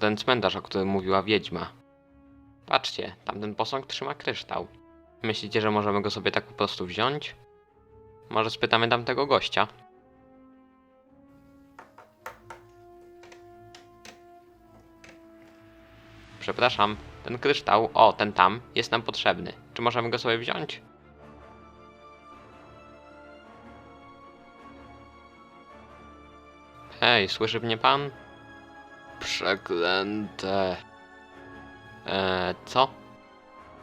ten cmentarz, o którym mówiła wiedźma. Patrzcie, tamten posąg trzyma kryształ. Myślicie, że możemy go sobie tak po prostu wziąć? Może spytamy tamtego gościa? Przepraszam, ten kryształ, o, ten tam, jest nam potrzebny. Czy możemy go sobie wziąć? Hej, słyszy mnie pan? Przeklęte. Eee, co?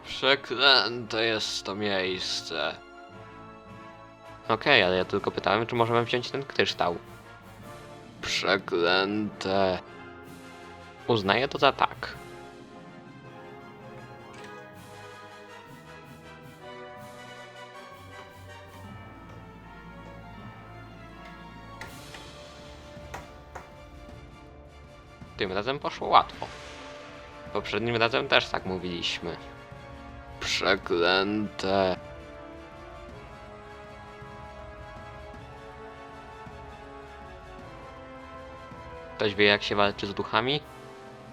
Przeklęte jest to miejsce. Okej, ale ja tylko pytałem, czy możemy wziąć ten kryształ. Przeklęte. Uznaję to za tak. Tym razem poszło łatwo. Poprzednim razem też tak mówiliśmy. Przeklęte. Ktoś wie jak się walczy z duchami?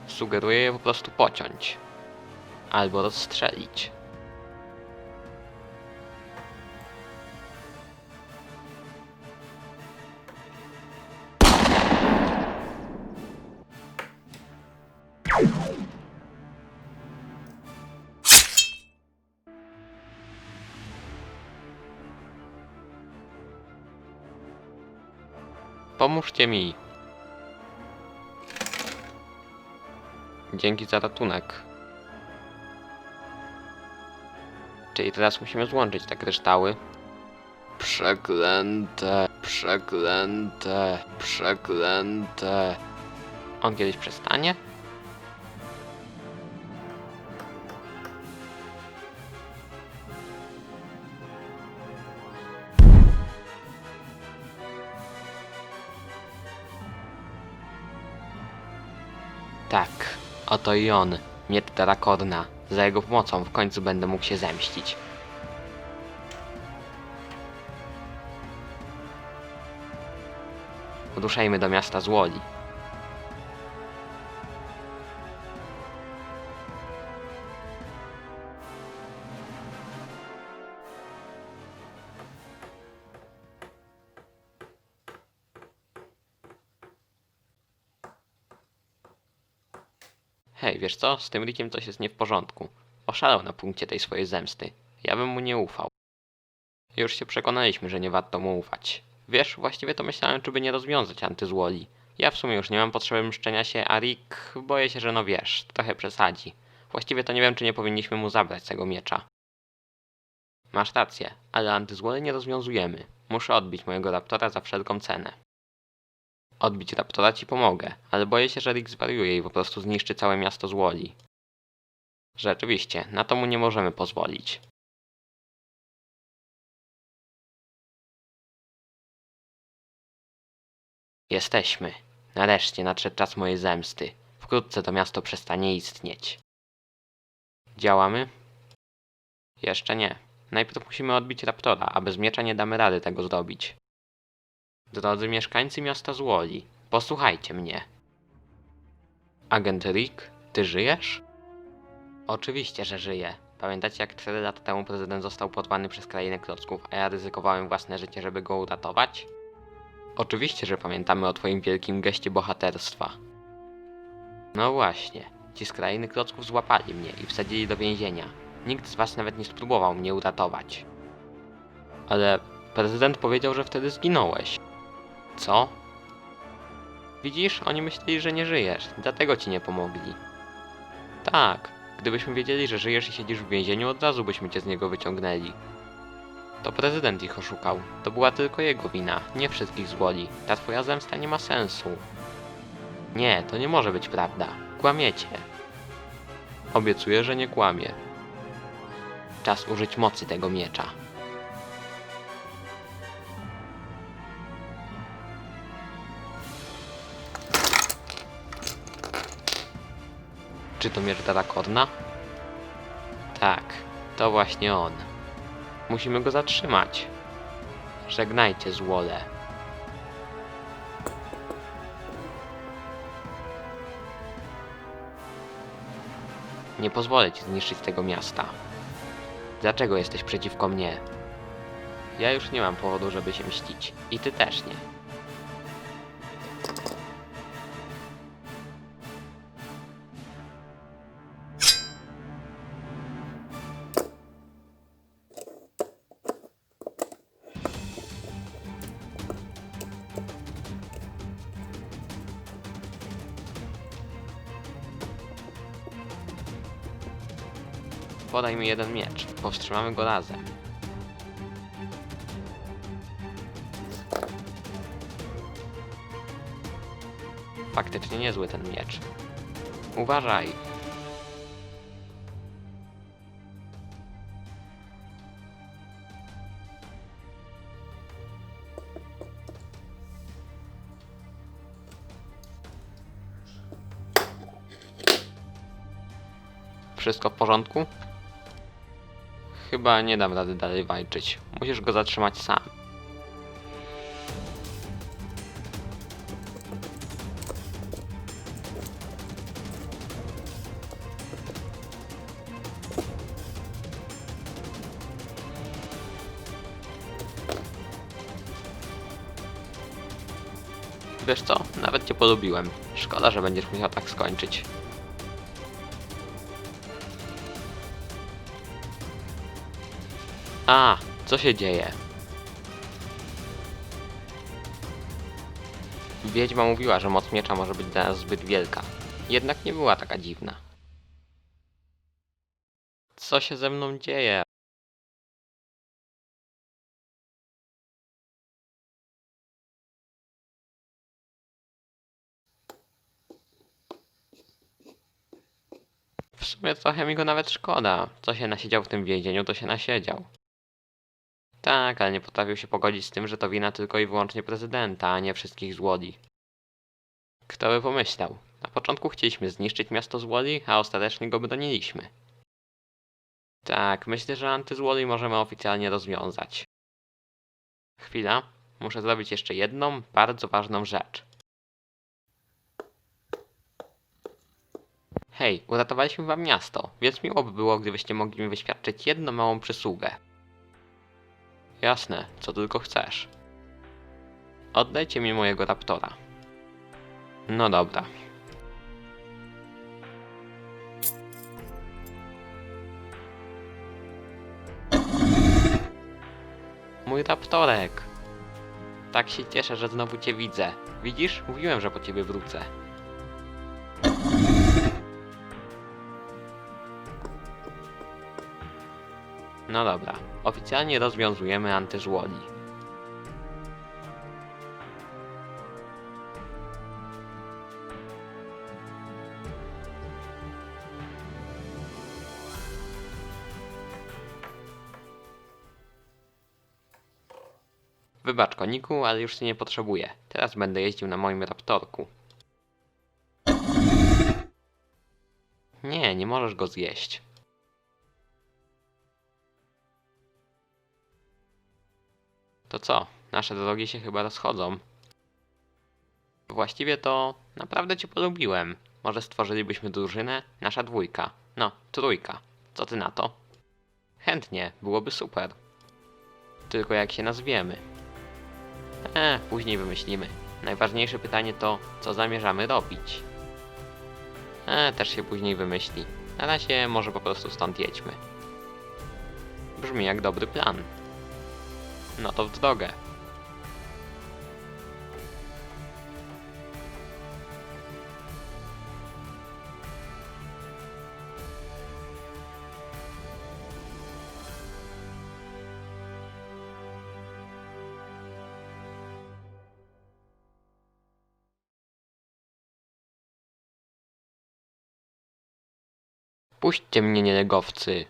Sugeruję je po prostu pociąć. Albo rozstrzelić. Pomóżcie mi. Dzięki za ratunek. Czyli teraz musimy złączyć te kryształy. Przeklęte, przeklęte, przeklęte. On kiedyś przestanie? Tak, oto i on, Miet Darakorna. Za jego pomocą w końcu będę mógł się zemścić. Ruszajmy do miasta z Hej, wiesz co? Z tym Rickiem coś jest nie w porządku. Oszalał na punkcie tej swojej zemsty. Ja bym mu nie ufał. Już się przekonaliśmy, że nie warto mu ufać. Wiesz, właściwie to myślałem, czy by nie rozwiązać antyzłoli. Ja w sumie już nie mam potrzeby mszczenia się, a Rick boję się, że no wiesz, trochę przesadzi. Właściwie to nie wiem, czy nie powinniśmy mu zabrać tego miecza. Masz rację, ale antyzłoli nie rozwiązujemy. Muszę odbić mojego raptora za wszelką cenę. Odbić raptora ci pomogę, ale boję się, że Rick zwariuje i po prostu zniszczy całe miasto złoli. Rzeczywiście, na to mu nie możemy pozwolić. Jesteśmy. Nareszcie nadszedł czas mojej zemsty. Wkrótce to miasto przestanie istnieć. Działamy? Jeszcze nie. Najpierw musimy odbić raptora, a bez miecza nie damy rady tego zrobić. Drodzy mieszkańcy miasta Złoli, posłuchajcie mnie. Agent Rick, ty żyjesz? Oczywiście, że żyję. Pamiętacie, jak 4 lata temu prezydent został porwany przez krainę klocków, a ja ryzykowałem własne życie, żeby go uratować? Oczywiście, że pamiętamy o twoim wielkim geście bohaterstwa. No właśnie, ci z krainy klocków złapali mnie i wsadzili do więzienia. Nikt z was nawet nie spróbował mnie uratować. Ale prezydent powiedział, że wtedy zginąłeś. Co? Widzisz, oni myśleli, że nie żyjesz, dlatego ci nie pomogli. Tak, gdybyśmy wiedzieli, że żyjesz i siedzisz w więzieniu, od razu byśmy cię z niego wyciągnęli. To prezydent ich oszukał. To była tylko jego wina, nie wszystkich złoli. Ta twoja zemsta nie ma sensu. Nie, to nie może być prawda. Kłamiecie. Obiecuję, że nie kłamie. Czas użyć mocy tego miecza. Czy to miecz Darakorna? Tak, to właśnie on. Musimy go zatrzymać. Żegnajcie złole. Nie pozwolę ci zniszczyć tego miasta. Dlaczego jesteś przeciwko mnie? Ja już nie mam powodu, żeby się mścić. I ty też nie. Podaj mi jeden miecz. Powstrzymamy go razem. Faktycznie niezły ten miecz. Uważaj! Wszystko w porządku? Chyba nie dam rady dalej walczyć. Musisz go zatrzymać sam. Wiesz co? Nawet cię polubiłem. Szkoda, że będziesz musiał tak skończyć. A, co się dzieje? Wiedźma mówiła, że moc miecza może być dla nas zbyt wielka. Jednak nie była taka dziwna. Co się ze mną dzieje? W sumie trochę mi go nawet szkoda. Co się nasiedział w tym więzieniu, to się nasiedział. Tak, ale nie potrafił się pogodzić z tym, że to wina tylko i wyłącznie prezydenta, a nie wszystkich złoli. Kto by pomyślał? Na początku chcieliśmy zniszczyć miasto złoli, a ostatecznie go broniliśmy. Tak, myślę, że antyzłoli możemy oficjalnie rozwiązać. Chwila, muszę zrobić jeszcze jedną, bardzo ważną rzecz. Hej, uratowaliśmy wam miasto, więc miło by było, gdybyście mogli mi wyświadczyć jedną małą przysługę. Jasne, co tylko chcesz. Oddajcie mi mojego raptora. No dobra. Mój raptorek! Tak się cieszę, że znowu cię widzę. Widzisz? Mówiłem, że po ciebie wrócę. No dobra, oficjalnie rozwiązujemy antyżłoli. Wybacz koniku, ale już cię nie potrzebuję. Teraz będę jeździł na moim raptorku. Nie, nie możesz go zjeść. To co? Nasze drogi się chyba rozchodzą. Właściwie to naprawdę cię polubiłem. Może stworzylibyśmy drużynę? Nasza dwójka. No, trójka. Co ty na to? Chętnie, byłoby super. Tylko jak się nazwiemy? E, później wymyślimy. Najważniejsze pytanie to, co zamierzamy robić. E, też się później wymyśli. Na razie może po prostu stąd jedźmy. Brzmi jak dobry plan. No to w drogę. Puśćcie mnie, nielegowcy.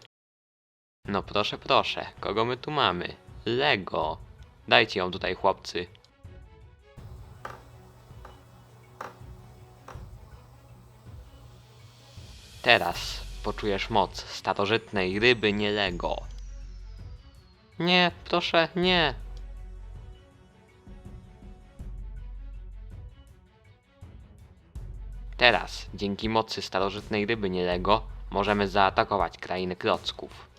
No proszę, proszę, kogo my tu mamy? Lego. Dajcie ją tutaj, chłopcy. Teraz poczujesz moc starożytnej ryby nie Lego. Nie, proszę, nie. Teraz, dzięki mocy starożytnej ryby nie Lego, możemy zaatakować krainy klocków.